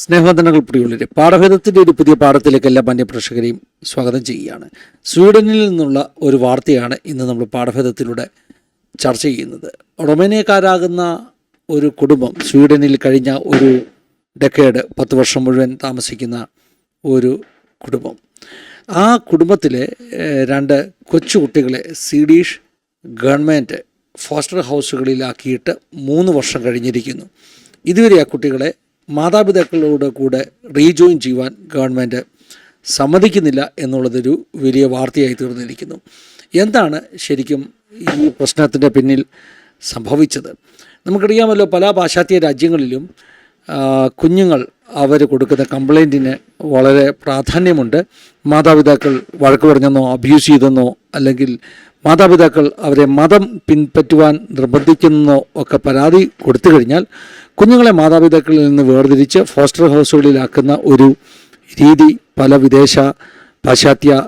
സ്നേഹവന്ദനങ്ങൾ പ്രിയുള്ളവരെ പാഠഭേദത്തിന്റെ ഒരു പുതിയ പാഠത്തിലേക്ക് എല്ലാ മന്യപ്രേക്ഷകരെയും സ്വാഗതം ചെയ്യുകയാണ്. സ്വീഡനിൽ നിന്നുള്ള ഒരു വാർത്തയാണ് ഇന്ന് നമ്മൾ പാഠഭേദത്തിലൂടെ ചർച്ച ചെയ്യുന്നത്. റൊമേനിയക്കാരാകുന്ന ഒരു കുടുംബം സ്വീഡനിൽ കഴിഞ്ഞ ഒരു ഡെക്കേഡ് പത്ത് വർഷം മുഴുവൻ താമസിക്കുന്ന ഒരു കുടുംബം. ആ കുടുംബത്തിലെ രണ്ട് കൊച്ചുകുട്ടികളെ സ്വീഡിഷ് ഗവൺമെന്റ് ഫോസ്റ്റർ ഹൗസുകളിലാക്കിയിട്ട് മൂന്ന് വർഷം കഴിഞ്ഞിരിക്കുന്നു. ഇതുവരെ ആ കുട്ടികളെ മാതാപിതാക്കളോട് കൂടെ റീജോയിൻ ചെയ്യുവാൻ ഗവൺമെന്റ് സമ്മതിക്കുന്നില്ല എന്നുള്ളതൊരു വലിയ വാർത്തയായി തീർന്നിരിക്കുന്നു. എന്താണ് ശരിക്കും ഈ പ്രശ്നത്തിന്റെ പിന്നിൽ സംഭവിച്ചത്? നമുക്കറിയാമല്ലോ പല പാശ്ചാത്യ രാജ്യങ്ങളിലും കുഞ്ഞുങ്ങൾ അവർ കൊടുക്കുന്ന കംപ്ലൈന്റിന് വളരെ പ്രാധാന്യമുണ്ട്. മാതാപിതാക്കൾ വഴക്ക് പറഞ്ഞെന്നോ അബ്യൂസ് ചെയ്തെന്നോ അല്ലെങ്കിൽ മാതാപിതാക്കൾ അവരെ മതം പിൻപറ്റുവാൻ നിർബന്ധിക്കുന്നോ ഒക്കെ പരാതി കൊടുത്തു കഴിഞ്ഞാൽ കുഞ്ഞുങ്ങളെ മാതാപിതാക്കളിൽ നിന്ന് വേർതിരിച്ച് ഫോസ്റ്റർ ഹൗസുകളിലാക്കുന്ന ഒരു രീതി പല വിദേശ പാശ്ചാത്യ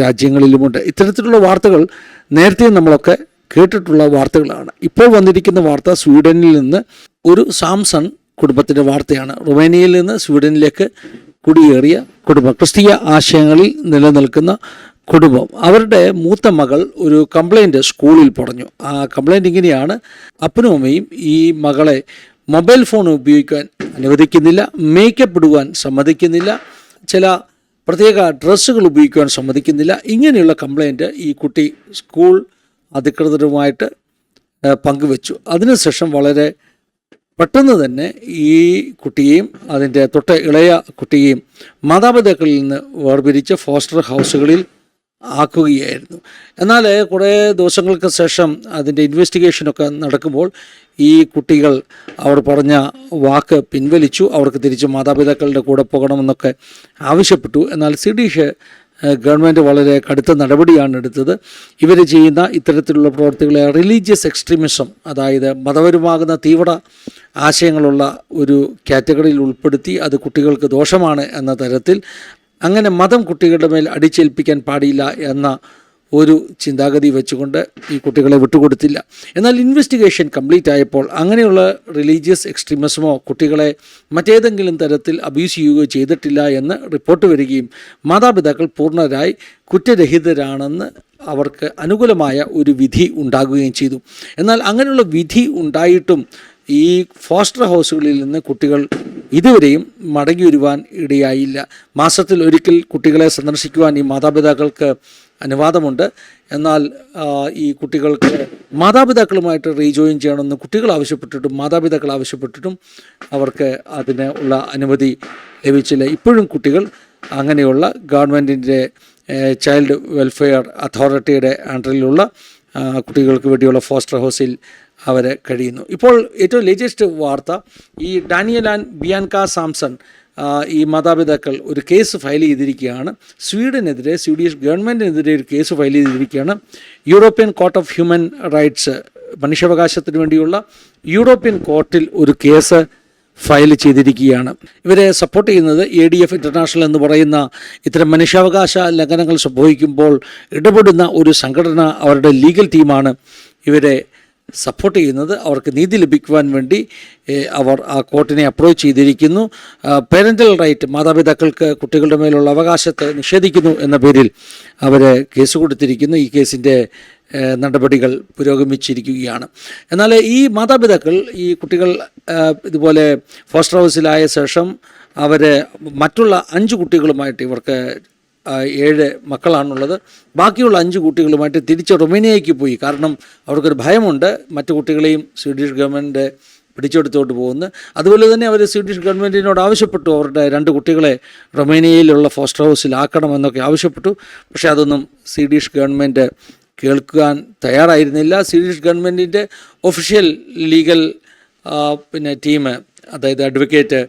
രാജ്യങ്ങളിലുമുണ്ട്. ഇത്തരത്തിലുള്ള വാർത്തകൾ നേരത്തെ നമ്മളൊക്കെ കേട്ടിട്ടുള്ള വാർത്തകളാണ്. ഇപ്പോൾ വന്നിരിക്കുന്ന വാർത്ത സ്വീഡനിൽ നിന്ന് ഒരു സാംസൺ കുടുംബത്തിന്റെ വാർത്തയാണ്. റൊമേനിയയിൽ നിന്ന് സ്വീഡനിലേക്ക് കുടിയേറിയ കുടുംബം. ക്രിസ്തീയ ആശയങ്ങളിൽ നിലനിൽക്കുന്ന കുടുംബം. അവരുടെ മൂത്ത മകൾ ഒരു കംപ്ലൈന്റ് സ്കൂളിൽ പറഞ്ഞു. ആ കംപ്ലൈന്റ് ഇങ്ങനെയാണ്. അപ്പനും അമ്മയും ഈ മകളെ മൊബൈൽ ഫോൺ ഉപയോഗിക്കാൻ അനുവദിക്കുന്നില്ല മേക്കപ്പ് ഇടുവാൻ സമ്മതിക്കുന്നില്ല ചില പ്രത്യേക ഡ്രസ്സുകൾ ഉപയോഗിക്കുവാൻ സമ്മതിക്കുന്നില്ല. ഇങ്ങനെയുള്ള കംപ്ലൈന്റ് ഈ കുട്ടി സ്കൂൾ അധികൃതരുമായിട്ട് പങ്കുവെച്ചു. അതിനുശേഷം വളരെ പെട്ടെന്ന് തന്നെ ഈ കുട്ടിയെയും അതിന്റെ തൊട്ട് ഇളയ കുട്ടിയെയും മാതാപിതാക്കളിൽ നിന്ന് വേർപിരിച്ച് ഫോസ്റ്റർ ഹൗസുകളിൽ ആക്കുകയായിരുന്നു. എന്നാൽ കുറേ ദിവസങ്ങൾക്ക് ശേഷം അതിന്റെ ഇൻവെസ്റ്റിഗേഷനൊക്കെ നടക്കുമ്പോൾ ഈ കുട്ടികൾ അവർ പറഞ്ഞ വാക്ക് പിൻവലിച്ചു. അവർക്ക് തിരിച്ച് മാതാപിതാക്കളുടെ കൂടെ പോകണമെന്നൊക്കെ ആവശ്യപ്പെട്ടു. എന്നാൽ സിഡീഷ് ഗവൺമെന്റ് വളരെ കടുത്ത നടപടിയാണ് എടുത്തത്. ഇവർ ചെയ്യുന്ന ഇത്തരത്തിലുള്ള പ്രവർത്തികളെ റിലീജിയസ് എക്സ്ട്രീമിസം അതായത് മതപരമാകുന്ന തീവ്ര ആശയങ്ങളുള്ള ഒരു കാറ്റഗറിയിൽ ഉൾപ്പെടുത്തി അത് കുട്ടികൾക്ക് ദോഷമാണ് എന്ന തരത്തിൽ അങ്ങനെ മതം കുട്ടികളുടെ മേൽ അടിച്ചേൽപ്പിക്കാൻ പാടില്ല എന്ന ഒരു ചിന്താഗതി വെച്ചുകൊണ്ട് ഈ കുട്ടികളെ വിട്ടുകൊടുത്തില്ല. എന്നാൽ ഇൻവെസ്റ്റിഗേഷൻ കംപ്ലീറ്റ് ആയപ്പോൾ അങ്ങനെയുള്ള റിലീജിയസ് എക്സ്ട്രീമിസമോ കുട്ടികളെ മറ്റേതെങ്കിലും തരത്തിൽ അബ്യൂസ് ചെയ്യുകയോ ചെയ്തിട്ടില്ല എന്ന് റിപ്പോർട്ട് വരികയും മാതാപിതാക്കൾ പൂർണരായി കുറ്റരഹിതരാണെന്ന് അവർക്ക് അനുകൂലമായ ഒരു വിധി ഉണ്ടാകുകയും ചെയ്തു. എന്നാൽ അങ്ങനെയുള്ള വിധി ഉണ്ടായിട്ടും ഈ ഫോസ്റ്റർ ഹൗസുകളിൽ നിന്ന് കുട്ടികൾ ഇതുവരെയും മടങ്ങി വരുവാൻ ഇടയായില്ല. മാസത്തിൽ ഒരിക്കൽ കുട്ടികളെ സന്ദർശിക്കുവാൻ ഈ മാതാപിതാക്കൾക്ക് അനുവാദമുണ്ട്. എന്നാൽ ഈ കുട്ടികൾക്ക് മാതാപിതാക്കളുമായിട്ട് റീജോയിൻ ചെയ്യണമെന്ന് കുട്ടികൾ ആവശ്യപ്പെട്ടിട്ടും മാതാപിതാക്കൾ ആവശ്യപ്പെട്ടിട്ടും അവർക്ക് അതിന് ഉള്ള അനുമതി ലഭിച്ചില്ല. ഇപ്പോഴും കുട്ടികൾ അങ്ങനെയുള്ള ഗവൺമെന്റിന്റെ ചൈൽഡ് വെൽഫെയർ അതോറിറ്റിയുടെ അണ്ടറിലുള്ള കുട്ടികൾക്ക് വേണ്ടിയുള്ള ഫോസ്റ്റർ ഹൗസിൽ അവർ കഴിയുന്നു. ഇപ്പോൾ ഏറ്റവും ലേറ്റസ്റ്റ് വാർത്ത ഈ ഡാനിയൽ ആൻഡ് ബിയാൻക സാംസൺ ഈ മാതാപിതാക്കൾ ഒരു കേസ് ഫയൽ ചെയ്തിരിക്കുകയാണ്. സ്വീഡനെതിരെ സ്വീഡിഷ് ഗവൺമെന്റിനെതിരെ ഒരു കേസ് ഫയൽ ചെയ്തിരിക്കുകയാണ്. European court of human rights മനുഷ്യാവകാശത്തിന് വേണ്ടിയുള്ള യൂറോപ്യൻ കോർട്ടിൽ ഒരു കേസ് ഫയൽ ചെയ്തിരിക്കുകയാണ്. ഇവരെ സപ്പോർട്ട് ചെയ്യുന്നത് എ ഡി എഫ് ഇന്റർനാഷണൽ എന്ന് പറയുന്ന ഇത്തരം മനുഷ്യാവകാശ ലംഘനങ്ങൾ സംഭവിക്കുമ്പോൾ ഇടപെടുന്ന ഒരു സംഘടന അവരുടെ ലീഗൽ ടീമാണ് ഇവരെ സപ്പോർട്ട് ചെയ്യുന്നത് അവർക്ക് നീതി ലഭിക്കുവാൻ വേണ്ടി അവർ ആ കോർട്ടിനെ അപ്രോച്ച് ചെയ്തിരിക്കുന്നു. പേരന്റൽ റൈറ്റ് മാതാപിതാക്കൾക്ക് കുട്ടികളുടെ മേലുള്ള അവകാശത്തെ നിഷേധിക്കുന്നു എന്ന പേരിൽ അവർ കേസ് കൊടുത്തിരിക്കുന്നു. ഈ കേസിന്റെ നടപടികൾ പുരോഗമിച്ചിരിക്കുകയാണ്. എന്നാൽ ഈ മാതാപിതാക്കൾ ഈ കുട്ടികൾ ഇതുപോലെ ഫോസ്റ്റർ ഹൗസിലായ ശേഷം അവർ മറ്റുള്ള അഞ്ച് കുട്ടികളുമായിട്ട് ഇവർക്ക് ഏഴ് മക്കളാണുള്ളത്. ബാക്കിയുള്ള അഞ്ച് കുട്ടികളുമായിട്ട് തിരിച്ച് റൊമേനിയയ്ക്ക് പോയി. കാരണം അവർക്കൊരു ഭയമുണ്ട്. മറ്റു കുട്ടികളെയും സ്വീഡിഷ് ഗവൺമെന്റ് പിടിച്ചെടുത്തോട്ട് പോകുന്നു. അതുപോലെ തന്നെ അവർ സ്വീഡിഷ് ഗവൺമെന്റിനോട് ആവശ്യപ്പെട്ടു. അവരുടെ രണ്ട് കുട്ടികളെ റൊമേനിയയിലുള്ള ഫോസ്റ്റർ ഹൗസിലാക്കണമെന്നൊക്കെ ആവശ്യപ്പെട്ടു. പക്ഷേ അതൊന്നും സ്വീഡിഷ് ഗവൺമെന്റ് കേൾക്കാൻ തയ്യാറായിരുന്നില്ല. സ്വീഡിഷ് ഗവൺമെന്റിന്റെ ഒഫീഷ്യൽ ലീഗൽ പിന്നെ ടീം അതായത് അഡ്വക്കേറ്റ്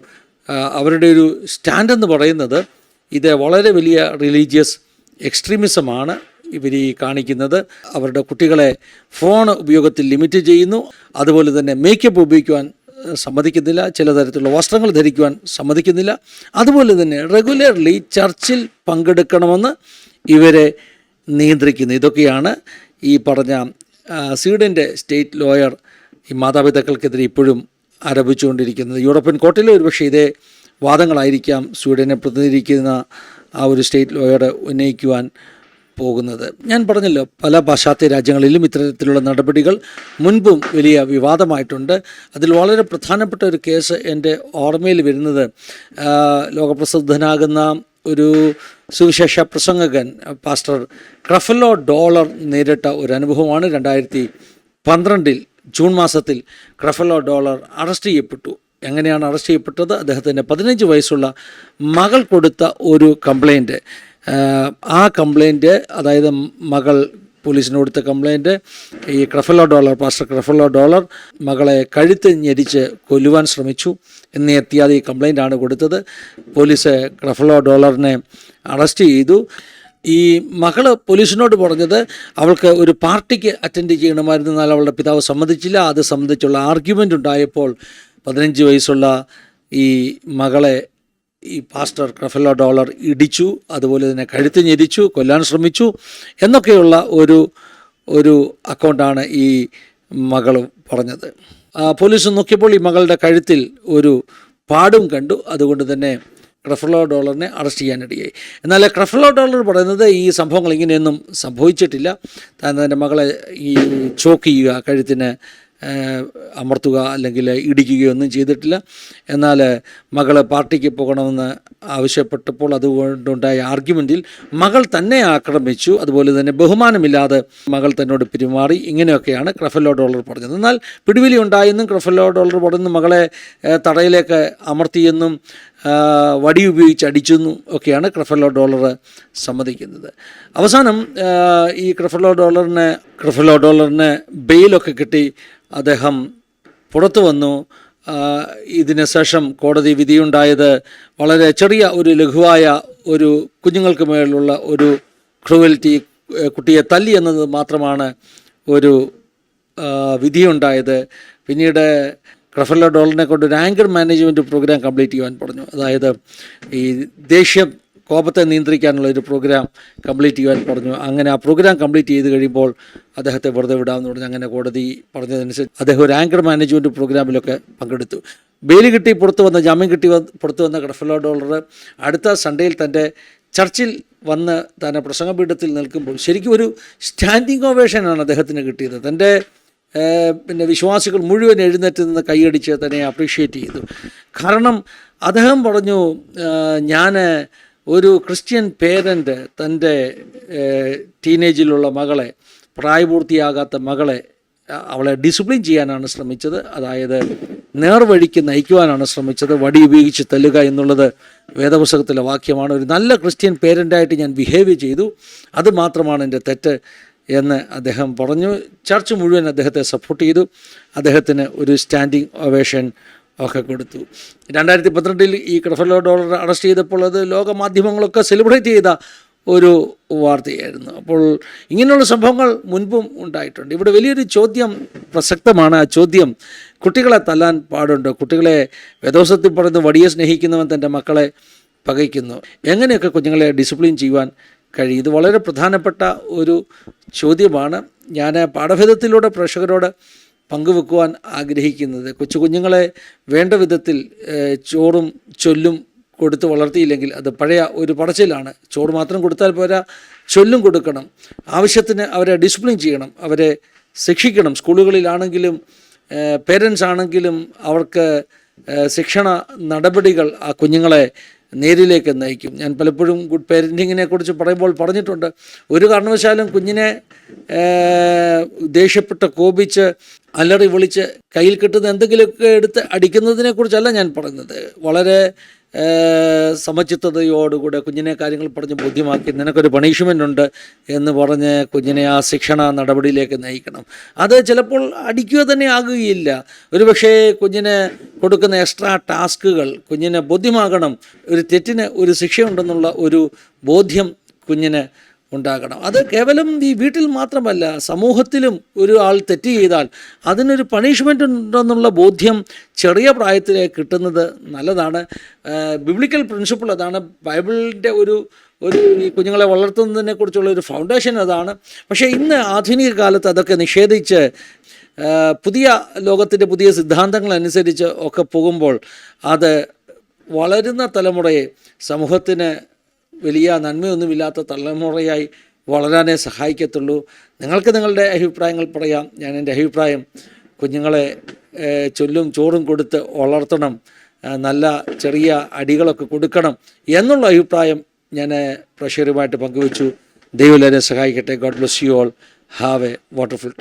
അവരുടെ ഒരു സ്റ്റാൻഡെന്ന് പറയുന്നത് ഇത് വളരെ വലിയ റിലീജിയസ് എക്സ്ട്രീമിസമാണ് ഇവർ ഈ കാണിക്കുന്നത്. അവരുടെ കുട്ടികളെ ഫോൺ ഉപയോഗത്തിൽ ലിമിറ്റ് ചെയ്യുന്നു. അതുപോലെ തന്നെ മേക്കപ്പ് ഉപയോഗിക്കുവാൻ സമ്മതിക്കുന്നില്ല. ചില തരത്തിലുള്ള വസ്ത്രങ്ങൾ ധരിക്കുവാൻ സമ്മതിക്കുന്നില്ല. അതുപോലെ തന്നെ റെഗുലർലി ചർച്ചിൽ പങ്കെടുക്കണമെന്ന് ഇവരെ നിയന്ത്രിക്കുന്നു. ഇതൊക്കെയാണ് ഈ പറഞ്ഞ സ്വീഡന്റെ സ്റ്റേറ്റ് ലോയർ ഈ മാതാപിതാക്കൾക്കെതിരെ ഇപ്പോഴും ആരോപിച്ചുകൊണ്ടിരിക്കുന്നത്. യൂറോപ്യൻ കോർട്ടിൽ ഒരുപക്ഷെ ഇതേ വാദങ്ങളായിരിക്കാം സ്വീഡനെ പ്രതിനിധീകരിക്കുന്ന ആ ഒരു സ്റ്റേറ്റ് ലോയറെ ഉന്നയിക്കുവാൻ പോകുന്നത്. ഞാൻ പറഞ്ഞല്ലോ പല പാശ്ചാത്യ രാജ്യങ്ങളിലും ഇത്തരത്തിലുള്ള നടപടികൾ മുൻപും വലിയ വിവാദമായിട്ടുണ്ട്. അതിൽ വളരെ പ്രധാനപ്പെട്ട ഒരു കേസ് എന്റെ ഓർമ്മയിൽ വരുന്നത് ലോകപ്രസിദ്ധനാകുന്ന ഒരു സുവിശേഷ പ്രസംഗകൻ പാസ്റ്റർ ക്രഫലോ ഡോളർ നേരിട്ട ഒരു അനുഭവമാണ്. രണ്ടായിരത്തി പന്ത്രണ്ടിൽ ജൂൺ മാസത്തിൽ ക്രഫലോ ഡോളർ അറസ്റ്റ് ചെയ്യപ്പെട്ടു. എങ്ങനെയാണ് അറസ്റ്റ് ചെയ്യപ്പെട്ടത്? അദ്ദേഹത്തിന്റെ പതിനഞ്ച് വയസ്സുള്ള മകൾ കൊടുത്ത ഒരു കംപ്ലൈന്റ് ആ കംപ്ലൈന്റ് അതായത് മകൾ പോലീസിന് കൊടുത്ത കംപ്ലൈന്റ് ഈ Creflo Dollar pastor Creflo Dollar മകളെ കഴുത്ത് ഞെരിച്ച് കൊല്ലുവാൻ ശ്രമിച്ചു. എന്നീ എത്തിയാതെ ഈ കംപ്ലൈന്റ് ആണ് കൊടുത്തത്. പോലീസ് ക്രഫലോ ഡോളറിനെ അറസ്റ്റ് ചെയ്തു. ഈ മകൾ പോലീസിനോട് പറഞ്ഞത് അവൾക്ക് ഒരു പാർട്ടിക്ക് അറ്റൻഡ് ചെയ്യണമായിരുന്നു എന്നാൽ അവളുടെ പിതാവ് സമ്മതിച്ചില്ല. അത് സംബന്ധിച്ചുള്ള ആർഗ്യുമെന്റ് ഉണ്ടായപ്പോൾ പതിനഞ്ച് വയസ്സുള്ള ഈ മകളെ ഈ പാസ്റ്റർ ക്രഫലോ ഡോളർ ഇടിച്ചു അതുപോലെ തന്നെ കഴുത്ത് ഞെരിച്ചു കൊല്ലാൻ ശ്രമിച്ചു എന്നൊക്കെയുള്ള ഒരു ഒരു അക്കൗണ്ടാണ് ഈ മകൾ പറഞ്ഞത്. പോലീസ് നോക്കിയപ്പോൾ ഈ മകളുടെ കഴുത്തിൽ ഒരു പാടും കണ്ടു. അതുകൊണ്ട് തന്നെ ക്രഫലോ ഡോളറിനെ അറസ്റ്റ് ചെയ്യാനിടയായി എന്നാൽ ക്രഫലോ ഡോളർ പറയുന്നത് ഈ സംഭവങ്ങൾ ഇങ്ങനെയൊന്നും സംഭവിച്ചിട്ടില്ല. താൻ തന്റെ മകളെ ഈ ചോക്ക് ചെയ്യുക കഴുത്തിന് അമർത്തുക അല്ലെങ്കിൽ ഇടിക്കുകയോ ഒന്നും ചെയ്തിട്ടില്ല. എന്നാൽ മകൾ പാർട്ടിക്ക് പോകണമെന്ന് ആവശ്യപ്പെട്ടപ്പോൾ അതുകൊണ്ടുണ്ടായ ആർഗ്യുമെന്റിൽ മകൾ തന്നെ ആക്രമിച്ചു. അതുപോലെ തന്നെ ബഹുമാനമില്ലാതെ മകൾ തന്നോട് പിരിമാറി. ഇങ്ങനെയൊക്കെയാണ് ക്രഫലോ ഡോളർ പറഞ്ഞത്. എന്നാൽ പിടിവിലി ഉണ്ടായെന്നും ക്രഫലോ ഡോളർ പറഞ്ഞു മകളെ തടയിലേക്ക് അമർത്തിയെന്നും വടി ഉപയോഗിച്ച് അടിച്ചെന്നും ഒക്കെയാണ് ക്രഫലോ ഡോളർ സമ്മതിക്കുന്നത്. അവസാനം ഈ ക്രഫലോ ഡോളറിനെ ക്രഫലോ ഡോളറിന് ബെയിലൊക്കെ കിട്ടി. അദ്ദേഹം പുറത്തു വന്നു. ഇതിന് ശേഷം കോടതി വിധിയുണ്ടായത് വളരെ ചെറിയ ഒരു ലഘുവായ ഒരു കുഞ്ഞുങ്ങൾക്ക് മേലുള്ള ഒരു ക്രൂവൽറ്റി കുട്ടിയെ തല്ലി എന്നത് മാത്രമാണ് ഒരു വിധിയുണ്ടായത്. പിന്നീട് ക്രഫല്ല ഡോളറിനെ കൊണ്ട് ഒരു ആങ്കർ മാനേജ്മെന്റ് പ്രോഗ്രാം കംപ്ലീറ്റ് ചെയ്യുവാൻ പറഞ്ഞു. അതായത് ഈ ദേഷ്യം കോപത്തെ നിയന്ത്രിക്കാനുള്ള ഒരു പ്രോഗ്രാം കംപ്ലീറ്റ് ചെയ്യാൻ പറഞ്ഞു. അങ്ങനെ ആ പ്രോഗ്രാം കംപ്ലീറ്റ് ചെയ്ത് കഴിയുമ്പോൾ അദ്ദേഹത്തെ വെറുതെ വിടാമെന്ന് പറഞ്ഞ് അങ്ങനെ കോടതി പറഞ്ഞതനുസരിച്ച് അദ്ദേഹം ഒരു ആങ്കർ മാനേജ്മെന്റ് പ്രോഗ്രാമിലൊക്കെ പങ്കെടുത്തു. ബെയിൽ കിട്ടി പുറത്തു വന്ന ജാമ്യം കിട്ടി പുറത്തു വന്ന കടഫലോ ഡോളർ അടുത്ത സൺഡേയിൽ തന്റെ ചർച്ചിൽ വന്ന് തന്നെ പ്രസംഗപീഠത്തിൽ നിൽക്കുമ്പോൾ ശരിക്കും ഒരു സ്റ്റാൻഡിങ് ഓവേഷനാണ് അദ്ദേഹത്തിന് കിട്ടിയത്. തന്റെ പിന്നെ വിശ്വാസികൾ മുഴുവൻ എഴുന്നേറ്റ് നിന്ന് കൈയടിച്ച് തന്നെ അപ്രീഷിയേറ്റ് ചെയ്തു. കാരണം അദ്ദേഹം പറഞ്ഞു ഞാൻ ഒരു ക്രിസ്ത്യൻ പേരന്റ് തന്റെ ടീനേജിലുള്ള മകളെ പ്രായപൂർത്തിയാകാത്ത മകളെ അവളെ ഡിസിപ്ലിൻ ചെയ്യാനാണ് ശ്രമിച്ചത്. അതായത് നേർവഴിക്ക് നയിക്കുവാനാണ് ശ്രമിച്ചത്. വടി ഉപയോഗിച്ച് തല്ലുക എന്നുള്ളത് വേദപുസ്തകത്തിലെ വാക്യമാണ്. ഒരു നല്ല ക്രിസ്ത്യൻ പേരന്റായിട്ട് ഞാൻ ബിഹേവ് ചെയ്തു. അത് മാത്രമാണ് എന്റെ തെറ്റ് എന്ന് അദ്ദേഹം പറഞ്ഞു. ചർച്ച് മുഴുവൻ അദ്ദേഹത്തെ സപ്പോർട്ട് ചെയ്തു. അദ്ദേഹത്തിന് ഒരു സ്റ്റാൻഡിങ് ഒവേഷൻ ഒക്കെ കൊടുത്തു. രണ്ടായിരത്തി പന്ത്രണ്ടിൽ ഈ ക്രഫലോ ഡോളർ അറസ്റ്റ് ചെയ്തപ്പോൾ അത് ലോകമാധ്യമങ്ങളൊക്കെ സെലിബ്രേറ്റ് ചെയ്ത ഒരു വാർത്തയായിരുന്നു. അപ്പോൾ ഇങ്ങനെയുള്ള സംഭവങ്ങൾ മുൻപും ഉണ്ടായിട്ടുണ്ട്. ഇവിടെ വലിയൊരു ചോദ്യം പ്രസക്തമാണ്. ആ ചോദ്യം കുട്ടികളെ തല്ലാൻ പാടുണ്ടോ? കുട്ടികളെ വേദോസത്തിൽ പറയുന്ന വടിയെ സ്നേഹിക്കുന്നവൻ തന്റെ മക്കളെ പകയ്ക്കുന്നു. എങ്ങനെയൊക്കെ കുഞ്ഞുങ്ങളെ ഡിസിപ്ലിൻ ചെയ്യുവാൻ കഴിയും? ഇത് വളരെ പ്രധാനപ്പെട്ട ഒരു ചോദ്യമാണ്. ഞാൻ പാഠഭേദത്തിലൂടെ പ്രേക്ഷകരോട് പങ്കുവെക്കുവാൻ ആഗ്രഹിക്കുന്നത്. കൊച്ചു കുഞ്ഞുങ്ങളെ വേണ്ട വിധത്തിൽ ചോറും ചൊല്ലും കൊടുത്ത് വളർത്തിയില്ലെങ്കിൽ അത് പഴയ ഒരു പടച്ചിലാണ്. ചോറ് മാത്രം കൊടുത്താൽ പോരാ ചൊല്ലും കൊടുക്കണം. ആവശ്യത്തിന് അവരെ ഡിസിപ്ലിൻ ചെയ്യണം. അവരെ ശിക്ഷിക്കണം. സ്കൂളുകളിലാണെങ്കിലും പേരൻസ് ആണെങ്കിലും അവർക്ക് ശിക്ഷണ നടപടികൾ ആ കുഞ്ഞുങ്ങളെ നേരിലേക്ക് നയിക്കും. ഞാൻ പലപ്പോഴും ഗുഡ് പേരന്റിങ്ങിനെ കുറിച്ച് പറയുമ്പോൾ പറഞ്ഞിട്ടുണ്ട് ഒരു കാരണവശാലും കുഞ്ഞിനെ ദേഷ്യപ്പെട്ട് കോപിച്ച് അലറി വിളിച്ച് കയ്യിൽ കിട്ടുന്ന എന്തെങ്കിലുമൊക്കെ എടുത്ത് അടിക്കുന്നതിനെ കുറിച്ചല്ല ഞാൻ പറയുന്നത്. വളരെ സമചിത്തതയോടുകൂടെ കുഞ്ഞിനെ കാര്യങ്ങൾ പറഞ്ഞ് ബോധ്യമാക്കി നിനക്കൊരു പണിഷ്മെന്റ് ഉണ്ട് എന്ന് പറഞ്ഞ് കുഞ്ഞിനെ ആ ശിക്ഷണ നടപടിയിലേക്ക് നയിക്കണം. അത് ചിലപ്പോൾ അടിക്കുക തന്നെ ആകുകയില്ല. ഒരുപക്ഷേ കുഞ്ഞിന് കൊടുക്കുന്ന എക്സ്ട്രാ ടാസ്കുകൾ കുഞ്ഞിനെ ബോധ്യമാകണം. ഒരു തെറ്റിന് ഒരു ശിക്ഷയുണ്ടെന്നുള്ള ഒരു ബോധ്യം കുഞ്ഞിന് ഉണ്ടാകണം. അത് കേവലം ഈ വീട്ടിൽ മാത്രമല്ല സമൂഹത്തിലും ഒരു ആൾ തെറ്റ് ചെയ്താൽ അതിനൊരു പണിഷ്മെന്റ് ഉണ്ടെന്നുള്ള ബോധ്യം ചെറിയ പ്രായത്തിൽ കിട്ടുന്നത് നല്ലതാണ്. ബിബ്ലിക്കൽ പ്രിൻസിപ്പിൾ അതാണ്. ബൈബിളിന്റെ ഒരു ഒരു ഈ കുഞ്ഞുങ്ങളെ വളർത്തുന്നതിനെ കുറിച്ചുള്ള ഒരു ഫൗണ്ടേഷൻ അതാണ്. പക്ഷേ ഇന്ന് ആധുനിക കാലത്ത് അതൊക്കെ നിഷേധിച്ച് പുതിയ ലോകത്തിന്റെ പുതിയ സിദ്ധാന്തങ്ങൾ അനുസരിച്ച് ഒക്കെ പോകുമ്പോൾ അത് വളരുന്ന തലമുറയെ സമൂഹത്തിന് വലിയ നന്മയൊന്നുമില്ലാത്ത തലമുറയായി വളരാനേ സഹായിക്കത്തുള്ളൂ. നിങ്ങൾക്ക് നിങ്ങളുടെ അഭിപ്രായങ്ങൾ പറയാം. ഞാൻ എന്റെ അഭിപ്രായം കുഞ്ഞുങ്ങളെ ചൊല്ലും ചോറും കൊടുത്ത് വളർത്തണം. നല്ല ചെറിയ അടികളൊക്കെ കൊടുക്കണം എന്നുള്ള അഭിപ്രായം ഞാൻ പ്രഷറുമായിട്ട് പങ്കുവച്ചു. ദൈവം എല്ലാവരെയും സഹായിക്കട്ടെ. God bless you all have a wonderful